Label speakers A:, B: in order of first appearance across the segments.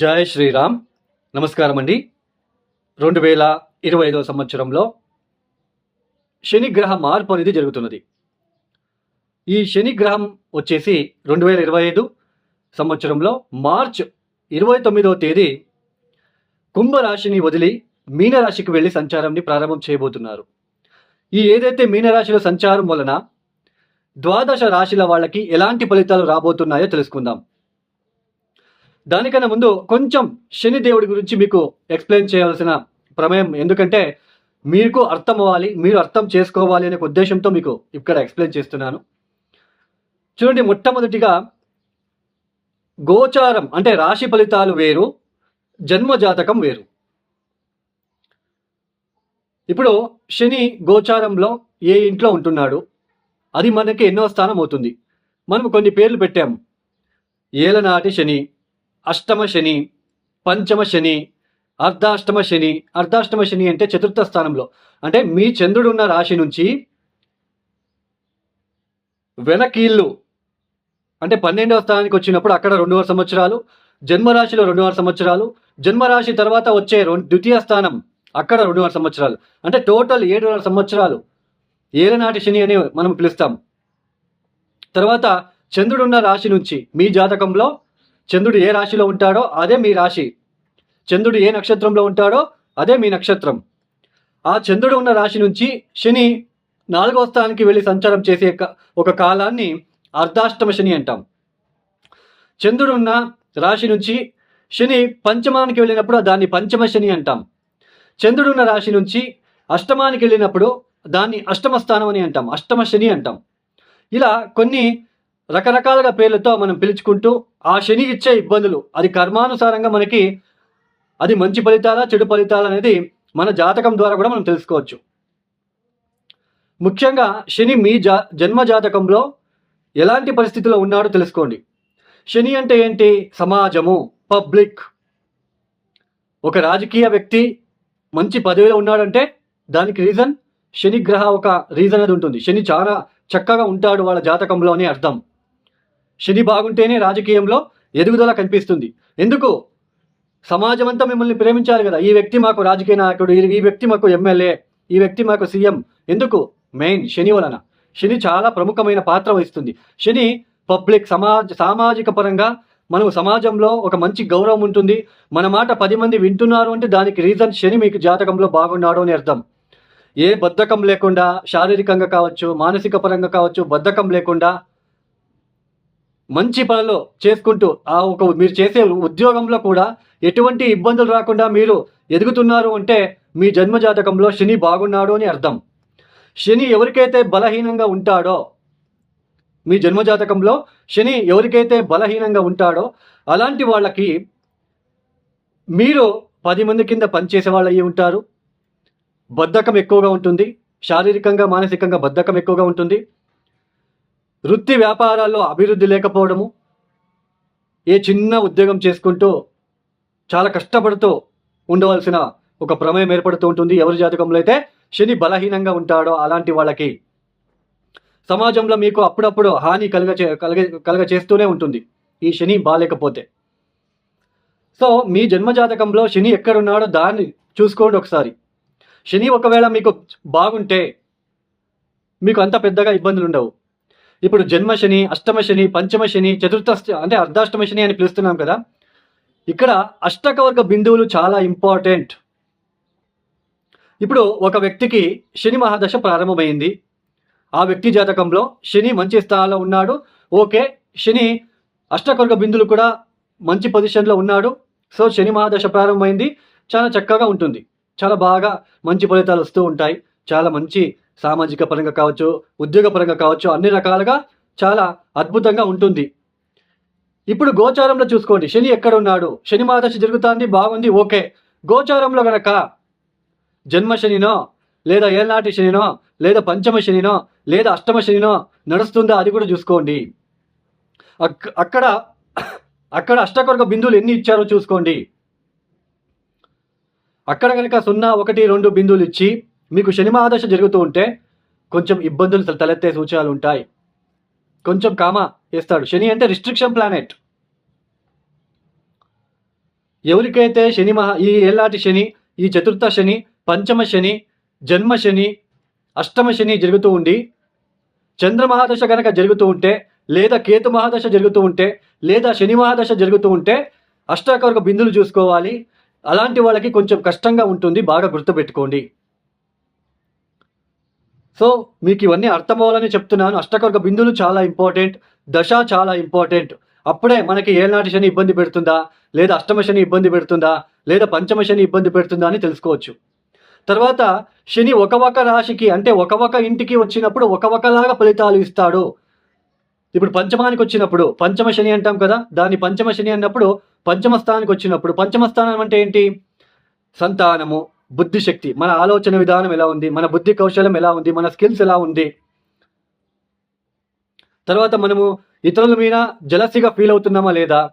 A: జై శ్రీరామ్. నమస్కారం అండి రెండు వేల ఇరవై ఐదవ సంవత్సరంలో శనిగ్రహ మార్పు అనేది జరుగుతున్నది. ఈ శనిగ్రహం వచ్చేసి రెండు వేల ఇరవై ఐదు సంవత్సరంలో మార్చ్ ఇరవై తొమ్మిదవ తేదీ కుంభరాశిని వదిలి మీనరాశికి వెళ్ళి సంచారాన్ని ప్రారంభం చేయబోతున్నారు. ఈ ఏదైతే మీనరాశిలో సంచారం వలన ద్వాదశ రాశిల వాళ్ళకి ఎలాంటి ఫలితాలు రాబోతున్నాయో తెలుసుకుందాం. దానికన్నా ముందు కొంచెం శని దేవుడి గురించి మీకు ఎక్స్ప్లెయిన్ చేయాల్సిన ప్రమేయం ఎందుకంటే మీకు అర్థం అవ్వాలి మీరు అర్థం చేసుకోవాలి అనే ఉద్దేశంతో మీకు ఇక్కడ ఎక్స్ప్లెయిన్ చేస్తున్నాను. చూడండి మొట్టమొదటిగా గోచారం అంటే రాశి ఫలితాలు వేరు జన్మ జాతకం వేరు. ఇప్పుడు శని గోచారంలో ఏ ఇంట్లో ఉంటున్నాడు? అది మనకి ఎన్నో స్థానం అవుతుంది. మనం కొన్ని పేర్లు పెట్టాము. ఏలనాటి శని అష్టమ శని పంచమ శని అర్ధాష్టమ శని. అర్ధాష్టమ శని అంటే చతుర్థ స్థానంలో. అంటే మీ చంద్రుడు ఉన్న రాశి నుంచి వెనకీళ్ళు అంటే పన్నెండవ స్థానానికి వచ్చినప్పుడు అక్కడ రెండున్నర సంవత్సరాలు జన్మరాశిలో రెండున్నర సంవత్సరాలు జన్మరాశి తర్వాత వచ్చే ద్వితీయ స్థానం అక్కడ రెండున్నర సంవత్సరాలు. అంటే టోటల్ ఏడున్నర సంవత్సరాలు. ఏలనాటి శని అని మనం పిలుస్తాం. తర్వాత చంద్రుడున్న రాశి నుంచి మీ జాతకంలో చంద్రుడు ఏ రాశిలో ఉంటాడో అదే మీ రాశి. చంద్రుడు ఏ నక్షత్రంలో ఉంటాడో అదే మీ నక్షత్రం. ఆ చంద్రుడు ఉన్న రాశి నుంచి శని నాలుగవ స్థానానికి వెళ్ళి సంచారం చేసే ఒక కాలాన్ని అర్ధాష్టమ శని అంటాం. చంద్రుడు ఉన్న రాశి నుంచి శని పంచమానికి వెళ్ళినప్పుడు దాన్ని పంచమ శని అంటాం. చంద్రుడు ఉన్న రాశి నుంచి అష్టమానికి వెళ్ళినప్పుడు దాన్ని అష్టమ స్థానం అని అంటాం. అష్టమ శని అంటాం. ఇలా కొన్ని రకరకాలుగా పేర్లతో మనం పిలుచుకుంటూ ఆ శని ఇచ్చే ఇబ్బందులు అది కర్మానుసారంగా మనకి అది మంచి ఫలితాలా చెడు ఫలితాలు అనేది మన జాతకం ద్వారా కూడా మనం తెలుసుకోవచ్చు. ముఖ్యంగా శని మీ జా జన్మ జాతకంలో ఎలాంటి పరిస్థితిలో ఉన్నాడో తెలుసుకోండి. శని అంటే ఏంటి? సమాజము పబ్లిక్. ఒక రాజకీయ వ్యక్తి మంచి పదవిలో ఉన్నాడంటే దానికి రీజన్ శని గ్రహ ఒక రీజన్ అది ఉంటుంది. శని చాలా చక్కగా ఉంటాడు వాళ్ళ జాతకంలో అని అర్థం. శని బాగుంటేనే రాజకీయంలో ఎదుగుదల కనిపిస్తుంది. ఎందుకు? సమాజం అంతా మిమ్మల్ని ప్రేమించాలి కదా. ఈ వ్యక్తి మాకు రాజకీయ నాయకుడు ఈ- ఈ వ్యక్తి మాకు ఎమ్మెల్యే ఈ వ్యక్తి మాకు సీఎం. ఎందుకు? మెయిన్ శని వలన. శని చాలా ప్రముఖమైన పాత్ర వహిస్తుంది. శని పబ్లిక్ సమాజ సామాజిక పరంగా మనం సమాజంలో ఒక మంచి గౌరవం ఉంటుంది. మన మాట పది మంది వింటున్నారు అంటే దానికి రీజన్ శని మీకు జాతకంలో బాగున్నాడు అని అర్థం. ఏ బద్ధకం లేకుండా శారీరకంగా కావచ్చు మానసిక పరంగా కావచ్చు బద్ధకం లేకుండా మంచి పనులు చేసుకుంటూ ఆ ఒక మీరు చేసే ఉద్యోగంలో కూడా ఎటువంటి ఇబ్బందులు రాకుండా మీరు ఎదుగుతున్నారు అంటే మీ జన్మ జాతకంలో శని బాగున్నాడు అని అర్థం. శని ఎవరికైతే బలహీనంగా ఉంటాడో మీ జన్మ జాతకంలో శని ఎవరికైతే బలహీనంగా ఉంటాడో అలాంటి వాళ్ళకి మీరు పది మంది కింద పనిచేసే వాళ్ళు అయ్యి ఉంటారు. బద్ధకం ఎక్కువగా ఉంటుంది. శారీరకంగా మానసికంగా బద్ధకం ఎక్కువగా ఉంటుంది. వృత్తి వ్యాపారాల్లో అభివృద్ధి లేకపోవడము ఏ చిన్న ఉద్యోగం చేసుకుంటూ చాలా కష్టపడుతూ ఉండవలసిన ఒక ప్రమేయం ఏర్పడుతూ ఉంటుంది. ఎవరి జాతకంలో అయితే శని బలహీనంగా ఉంటాడో అలాంటి వాళ్ళకి సమాజంలో మీకు అప్పుడప్పుడు హాని కలుగ కలగ కలుగ చేస్తూనే ఉంటుంది. ఈ శని బాగాలేకపోతే సో మీ జన్మ జాతకంలో శని ఎక్కడున్నాడో దాన్ని చూసుకోండి ఒకసారి. శని ఒకవేళ మీకు బాగుంటే మీకు అంత పెద్దగా ఇబ్బందులు ఉండవు ఇప్పుడు జన్మ శని అష్టమ శని పంచమ శని చతుర్థ అంటే అర్ధాష్టమ శని అని పిలుస్తున్నాం కదా. ఇక్కడ అష్టకవర్గ బిందువులు చాలా ఇంపార్టెంట్. ఇప్పుడు ఒక వ్యక్తికి శని మహాదశ ప్రారంభమైంది. ఆ వ్యక్తి జాతకంలో శని మంచి స్థానంలో ఉన్నాడు. ఓకే శని అష్టకవర్గ బిందువులు కూడా మంచి పొజిషన్లో ఉన్నాడు. సో శని మహాదశ ప్రారంభమైంది. చాలా చక్కగా ఉంటుంది. చాలా బాగా మంచి ఫలితాలు వస్తూ ఉంటాయి. చాలా మంచి సామాజిక పరంగా కావచ్చు ఉద్యోగ పరంగా కావచ్చు అన్ని రకాలుగా చాలా అద్భుతంగా ఉంటుంది. ఇప్పుడు గోచారంలో చూసుకోండి. శని ఎక్కడ ఉన్నాడు శని మాదశ జరుగుతుంది బాగుంది ఓకే. గోచారంలో గనక జన్మ శనినో లేదా ఏనాటి శనినో లేదా పంచమ శనినో లేదా అష్టమ శనినో నడుస్తుందా అది కూడా చూసుకోండి. అక్- అక్కడ అక్కడ అష్టకొరక బిందువులు ఎన్ని ఇచ్చారో చూసుకోండి. అక్కడ కనుక సున్నా ఒకటి రెండు బిందువులు ఇచ్చి మీకు శని మహాదశ జరుగుతూ ఉంటే కొంచెం ఇబ్బందులు తలెత్తే సూచనలు ఉంటాయి. కొంచెం కామా వేస్తాడు శని అంటే రిస్ట్రిక్షన్ ప్లానెట్ ఎవరికైతే శని మహా ఈ ఏళ్ళాటి శని ఈ చతుర్థ శని పంచమ శని జన్మ శని అష్టమ శని జరుగుతూ ఉండి చంద్ర మహాదశ కనుక జరుగుతూ ఉంటే లేదా కేతు మహాదశ జరుగుతూ ఉంటే లేదా శని మహాదశ జరుగుతూ ఉంటే అష్టాకర్క బిందులు చూసుకోవాలి. అలాంటి వాళ్ళకి కొంచెం కష్టంగా ఉంటుంది. బాగా గుర్తుపెట్టుకోండి. సో మీకు ఇవన్నీ అర్థమవ్వాలని చెప్తున్నాను. అష్టకర్గ బిందులు చాలా ఇంపార్టెంట్. దశ చాలా ఇంపార్టెంట్. అప్పుడే మనకి ఏనాటి శని ఇబ్బంది పెడుతుందా? లేదా అష్టమ శని ఇబ్బంది పెడుతుందా? లేదా పంచమ శని ఇబ్బంది పెడుతుందా అని తెలుసుకోవచ్చు. తర్వాత శని ఒక ఒక రాశికి అంటే ఒక ఒక ఇంటికి వచ్చినప్పుడు ఒక ఒకలాగా ఫలితాలు ఇస్తాడు. ఇప్పుడు పంచమానికి వచ్చినప్పుడు పంచమ శని అంటాం కదా? దాన్ని పంచమ శని అన్నప్పుడు పంచమ స్థానానికి వచ్చినప్పుడు పంచమ స్థానం అంటే ఏంటి? సంతానము. బుద్ధిశక్తి మన ఆలోచన విధానం ఎలా ఉంది మన బుద్ధి కౌశలం ఎలా ఉంది మన స్కిల్స్ ఎలా ఉంది. తర్వాత మనము ఇతరుల మీద జలసిగా ఫీల్ అవుతున్నామా లేదా?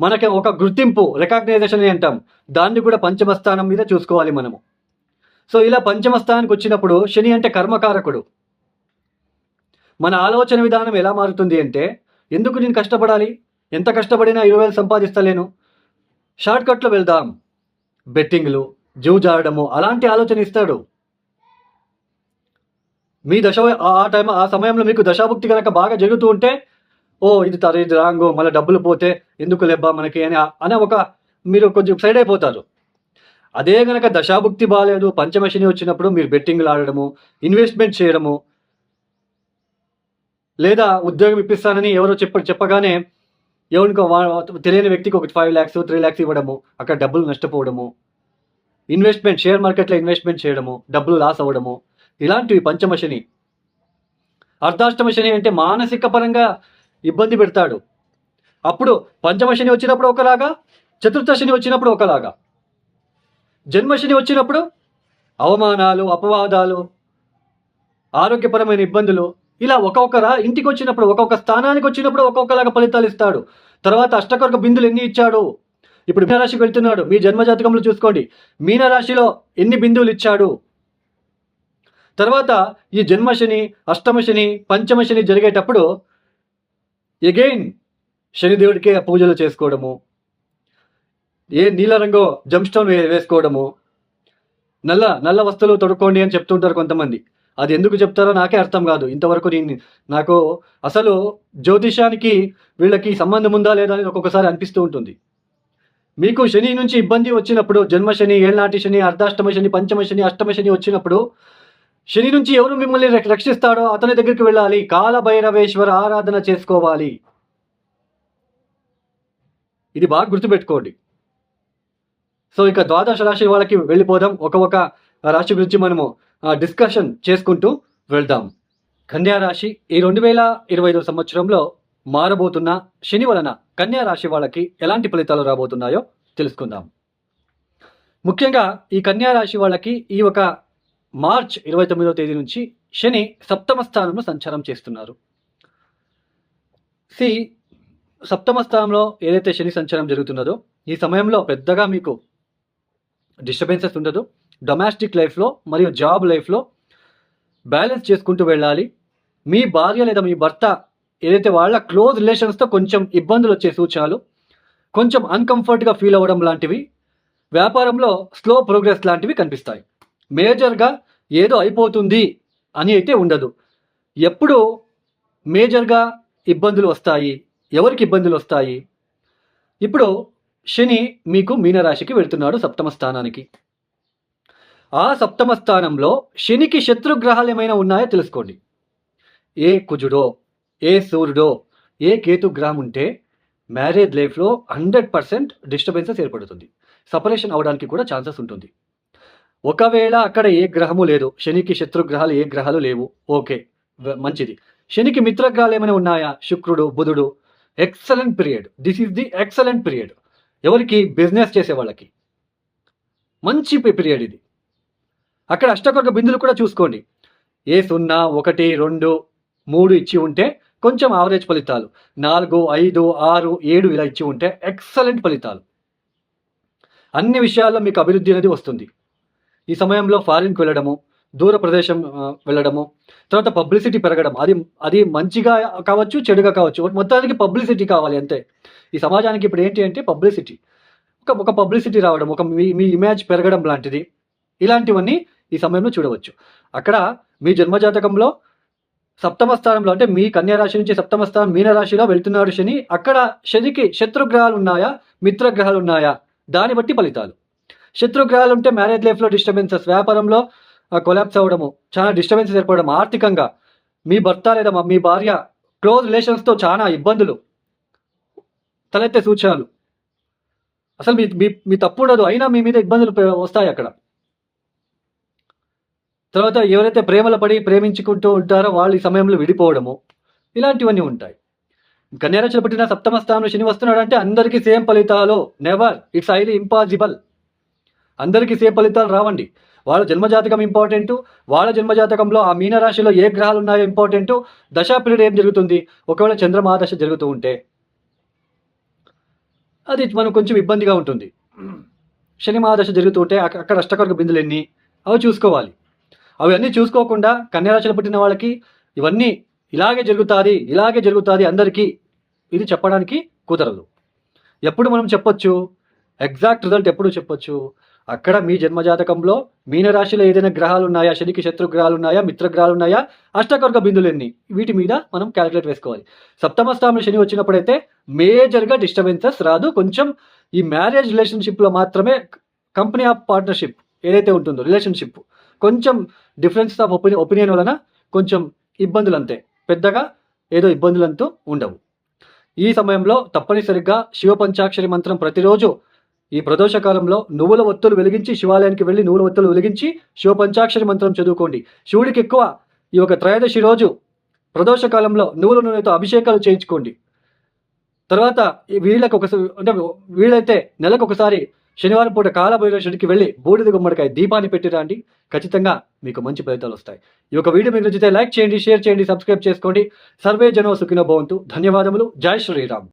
A: మనకి ఒక గుర్తింపు రికగ్నైజేషన్ అని అంటాం. దాన్ని కూడా పంచమ స్థానం మీద చూసుకోవాలి మనము. సో ఇలా పంచమ స్థానానికి వచ్చినప్పుడు శని అంటే కర్మకారకుడు. మన ఆలోచన విధానం ఎలా మారుతుంది అంటే ఎందుకు నేను కష్టపడాలి? ఎంత కష్టపడినా ఇరవై వేలు సంపాదిస్తలేను. షార్ట్కట్లో వెళ్దాం. బెట్టింగ్లు జూజాడము అలాంటి ఆలోచన ఇస్తాడు. మీ దశ ఆ టైం ఆ సమయంలో మీకు దశాభుక్తి కనుక బాగా జరుగుతూ ఉంటే ఓ ఇది తర ఇది రాంగు మళ్ళీ డబ్బులు పోతే ఎందుకు లెబ్బా మనకి అని అనే ఒక మీరు కొంచెం సైడ్ అయిపోతారు. అదే గనక దశాభుక్తి బాగాలేదు పంచమశని వచ్చినప్పుడు మీరు బెట్టింగ్లు ఆడడము ఇన్వెస్ట్మెంట్ చేయడము లేదా ఉద్యోగం ఇప్పిస్తానని ఎవరో చెప్ప చెప్పగానే ఎవరికో తెలియని వ్యక్తికి ఒక ఫైవ్ ల్యాక్స్ త్రీ ల్యాక్స్ ఇవ్వడము అక్కడ డబ్బులు నష్టపోవడము ఇన్వెస్ట్మెంట్ షేర్ మార్కెట్లో ఇన్వెస్ట్మెంట్ చేయడము డబ్బులు లాస్ అవ్వడము ఇలాంటివి పంచమ శని. అర్ధాష్టమ శని అంటే మానసిక పరంగా ఇబ్బంది పెడతాడు. అప్పుడు పంచమ శని వచ్చినప్పుడు ఒకలాగా చతుర్థ శని వచ్చినప్పుడు ఒకలాగా. జన్మశని వచ్చినప్పుడు అవమానాలు అపవాదాలు ఆరోగ్యపరమైన ఇబ్బందులు ఇలా ఒక్కొక్కరా ఇంటికి వచ్చినప్పుడు ఒక్కొక్క స్థానానికి వచ్చినప్పుడు ఒక్కొక్కలాగా ఫలితాలు ఇస్తాడు. తర్వాత అష్టకొరకు బిందులు ఎన్ని ఇచ్చాడు? ఇప్పుడు మీనరాశికి వెళ్తున్నాడు. మీ జన్మజాతకంలో చూసుకోండి. మీనరాశిలో ఎన్ని బిందువులు ఇచ్చాడు? తర్వాత ఈ జన్మశని అష్టమశని పంచమశని జరిగేటప్పుడు ఎగైన్ శనిదేవుడికే పూజలు చేసుకోవడము. ఏ నీల రంగు జమ్ స్టోన్ వే- వేసుకోవడము. నల్ల నల్ల వస్తువులు తొడుక్కోండి అని చెప్తుంటారు కొంతమంది. అది ఎందుకు చెప్తారో నాకే అర్థం కాదు. ఇంతవరకు నేను నాకు అసలు జ్యోతిషానికి వీళ్ళకి సంబంధం ఉందా లేదా అనేది ఒక్కొక్కసారి అనిపిస్తూ ఉంటుంది. మీకు శని నుంచి ఇబ్బంది వచ్చినప్పుడు జన్మశని ఏళ్ళనాటి శని అర్ధాష్టమ శని పంచమ శని అష్టమ శని వచ్చినప్పుడు శని నుంచి ఎవరు మిమ్మల్ని రక్షిస్తాడో అతని దగ్గరికి వెళ్ళాలి. కాలభైరవేశ్వర ఆరాధన చేసుకోవాలి. ఇది బాగా గుర్తుపెట్టుకోండి. సో ఇక ద్వాదశ రాశి వాళ్ళకి వెళ్ళిపోదాం. ఒక ఒక రాశి గురించి మనము డిస్కషన్ చేసుకుంటూ వెళ్దాం. కన్యా రాశి ఈ రెండు వేల ఇరవై ఐదు సంవత్సరంలో మారబోతున్న శని వలన కన్యా రాశి వాళ్ళకి ఎలాంటి ఫలితాలు రాబోతున్నాయో తెలుసుకుందాం. ముఖ్యంగా ఈ కన్యా రాశి వాళ్ళకి ఈ ఒక మార్చ్ ఇరవై తొమ్మిదవ తేదీ నుంచి శని సప్తమ స్థానంలో సంచారం చేస్తున్నారు. సి సప్తమ స్థానంలో ఏదైతే శని సంచారం జరుగుతున్నదో ఈ సమయంలో పెద్దగా మీకు డిస్టర్బెన్సెస్ ఉండదు. డొమెస్టిక్ లైఫ్లో మరియు జాబ్ లైఫ్లో బ్యాలెన్స్ చేసుకుంటూ వెళ్ళాలి. మీ భార్య లేదా మీ భర్త ఏదైతే వాళ్ళ క్లోజ్ రిలేషన్స్తో కొంచెం ఇబ్బందులు వచ్చే సూచనలు కొంచెం అన్కంఫర్ట్గా ఫీల్ అవ్వడం లాంటివి వ్యాపారంలో స్లో ప్రోగ్రెస్ లాంటివి కనిపిస్తాయి. మేజర్గా ఏదో అయిపోతుంది అని అయితే ఉండదు. ఎప్పుడు మేజర్గా ఇబ్బందులు వస్తాయి ఎవరికి ఇబ్బందులు వస్తాయి? ఇప్పుడు శని మీకు మీనరాశికి వెళ్తున్నాడు సప్తమ స్థానానికి. ఆ సప్తమ స్థానంలో శనికి శత్రుగ్రహాలు ఏమైనా ఉన్నాయో తెలుసుకోండి. ఏ కుజుడో ఏ సూర్యుడో ఏ కేతు గ్రహం ఉంటే మ్యారేజ్ లైఫ్లో హండ్రెడ్ పర్సెంట్ డిస్టర్బెన్సెస్ ఏర్పడుతుంది. సపరేషన్ అవడానికి కూడా ఛాన్సెస్ ఉంటుంది. ఒకవేళ అక్కడ ఏ గ్రహము లేదు శనికి శత్రుగ్రహాలు ఏ గ్రహాలు లేవు ఓకే వ- మంచిది. శనికి మిత్రగ్రహాలు ఏమైనా ఉన్నాయా? శుక్రుడు బుధుడు. Excellent period. This is the excellent period. ఎవరికి? బిజినెస్ చేసే వాళ్ళకి. మంచి పీరియడ్ ఇది. అక్కడ అష్టకొక బిందులు కూడా చూసుకోండి. ఏ సున్నా ఒకటి రెండు మూడు ఇచ్చి ఉంటే కొంచెం ఆవరేజ్ ఫలితాలు. నాలుగు ఐదు ఆరు ఏడు ఇలా ఇచ్చి ఉంటే ఎక్సలెంట్ ఫలితాలు. అన్ని విషయాల్లో మీకు అభివృద్ధి అనేది వస్తుంది. ఈ సమయంలో ఫారిన్కి వెళ్ళడము దూర ప్రదేశం వెళ్ళడము తర్వాత పబ్లిసిటీ పెరగడం. అది అది మంచిగా కావచ్చు చెడుగా కావచ్చు. మొత్తానికి పబ్లిసిటీ కావాలి అంతే. ఈ సమాజానికి ఇప్పుడు ఏంటి అంటే పబ్లిసిటీ ఒక ఒక పబ్లిసిటీ రావడం ఒక మీ మీ ఇమేజ్ పెరగడం లాంటిది. ఇలాంటివన్నీ ఈ సమయంలో చూడవచ్చు. అక్కడ మీ జన్మజాతకంలో సప్తమ స్థానంలో అంటే మీ కన్యా రాశి నుంచి సప్తమ స్థానం మీన రాశిలో వెళ్తున్నాడు శని. అక్కడ శనికి శత్రుగ్రహాలు ఉన్నాయా? మిత్రగ్రహాలు ఉన్నాయా? దాన్ని బట్టి ఫలితాలు. శత్రుగ్రహాలు ఉంటే మ్యారేజ్ లైఫ్లో డిస్టర్బెన్సెస్ వ్యాపారంలో కొలాప్స్ అవ్వడము చాలా డిస్టర్బెన్సెస్ ఏర్పడడం ఆర్థికంగా మీ భర్త లేదా మీ భార్య క్లోజ్ రిలేషన్స్తో చాలా ఇబ్బందులు. తలెత్తే సూచనలు. అసలు మీ మీ మీ తప్పు ఉండదు అయినా మీ మీద ఇబ్బందులు వస్తాయి అక్కడ. తర్వాత ఎవరైతే ప్రేమలో పడి ప్రేమించుకుంటూ ఉంటారో వాళ్ళు ఈ సమయంలో విడిపోవడము. ఇలాంటివన్నీ ఉంటాయి. కన్యారాశిలో పుట్టిన సప్తమ స్థానంలో శని వస్తున్నాడు అంటే అందరికీ సేమ్ ఫలితాలు. నెవర్ ఇట్స్ హైలీ ఇంపాసిబుల్ అందరికీ సేమ్ ఫలితాలు రావండి. వాళ్ళ జన్మజాతకం ఇంపార్టెంట్ వాళ్ళ జన్మజాతకంలో ఆ మీనరాశిలో ఏ గ్రహాలు ఉన్నాయో ఇంపార్టెంట్ దశా పీరియడ్ ఏం జరుగుతుంది? ఒకవేళ చంద్రమహాదశ జరుగుతూ ఉంటే. అది మనకు కొంచెం ఇబ్బందిగా ఉంటుంది. శని మహాదశ జరుగుతూ ఉంటే అక్కడ అష్టకర్గ బిందులు ఎన్ని అవి చూసుకోవాలి. అవి అన్నీ చూసుకోకుండా కన్యరాశులు పుట్టిన వాళ్ళకి ఇవన్నీ ఇలాగే జరుగుతుంది ఇలాగే జరుగుతుంది అందరికీ ఇది చెప్పడానికి కుదరదు. ఎప్పుడు మనం చెప్పొచ్చు? ఎగ్జాక్ట్ రిజల్ట్ ఎప్పుడు చెప్పొచ్చు? అక్కడ మీ జన్మజాతకంలో మీనరాశిలో ఏదైనా గ్రహాలు ఉన్నాయా? శనికి శత్రు గ్రహాలు ఉన్నాయా? మిత్ర గ్రహాలు ఉన్నాయా? అష్టకర్గ బిందులు ఎన్ని వీటి మీద మనం క్యాలిక్యులేట్ వేసుకోవాలి. సప్తమ స్థానంలో శని వచ్చినప్పుడైతే మేజర్గా డిస్టర్బెన్సెస్ రాదు. కొంచెం ఈ మ్యారేజ్ రిలేషన్షిప్లో మాత్రమే కంపెనీ ఆఫ్ పార్ట్నర్షిప్ ఏదైతే ఉంటుందో రిలేషన్షిప్ కొంచెం డిఫరెన్స్ ఆఫ్ ఒపీనియన్ ఒపీనియన్ వలన కొంచెం ఇబ్బందులు అంతే పెద్దగా ఏదో ఇబ్బందులంటూ ఉండవు. ఈ సమయంలో తప్పనిసరిగా శివ పంచాక్షరి మంత్రం ప్రతిరోజు ఈ ప్రదోష కాలంలో నువ్వుల ఒత్తులు వెలిగించి శివాలయానికి వెళ్ళి నువ్వుల ఒత్తులు వెలిగించి శివ పంచాక్షరి మంత్రం చదువుకోండి. శివుడికి ఎక్కువ ఈ యొక్క త్రయోదశి రోజు ప్రదోష కాలంలో నువ్వుల నూనెతో అభిషేకాలు చేయించుకోండి. తర్వాత వీళ్ళకు వీళ్ళకి ఒకసారి అంటే వీళ్ళైతే నెలకు ఒకసారి శనివారం పూట కాలభైరవుడికి వెళ్ళి బూడిద గుమ్మడికాయ దీపాన్ని పెట్టిరండి ఖచ్చితంగా మీకు మంచి ఫలితాలు వస్తాయి. ఈ యొక్క వీడియో మీకు నచ్చితే లైక్ చేయండి షేర్ చేయండి సబ్స్క్రైబ్ చేసుకోండి. సర్వే జనో సుఖినో భవంతు. ధన్యవాదములు. జై శ్రీరామ్.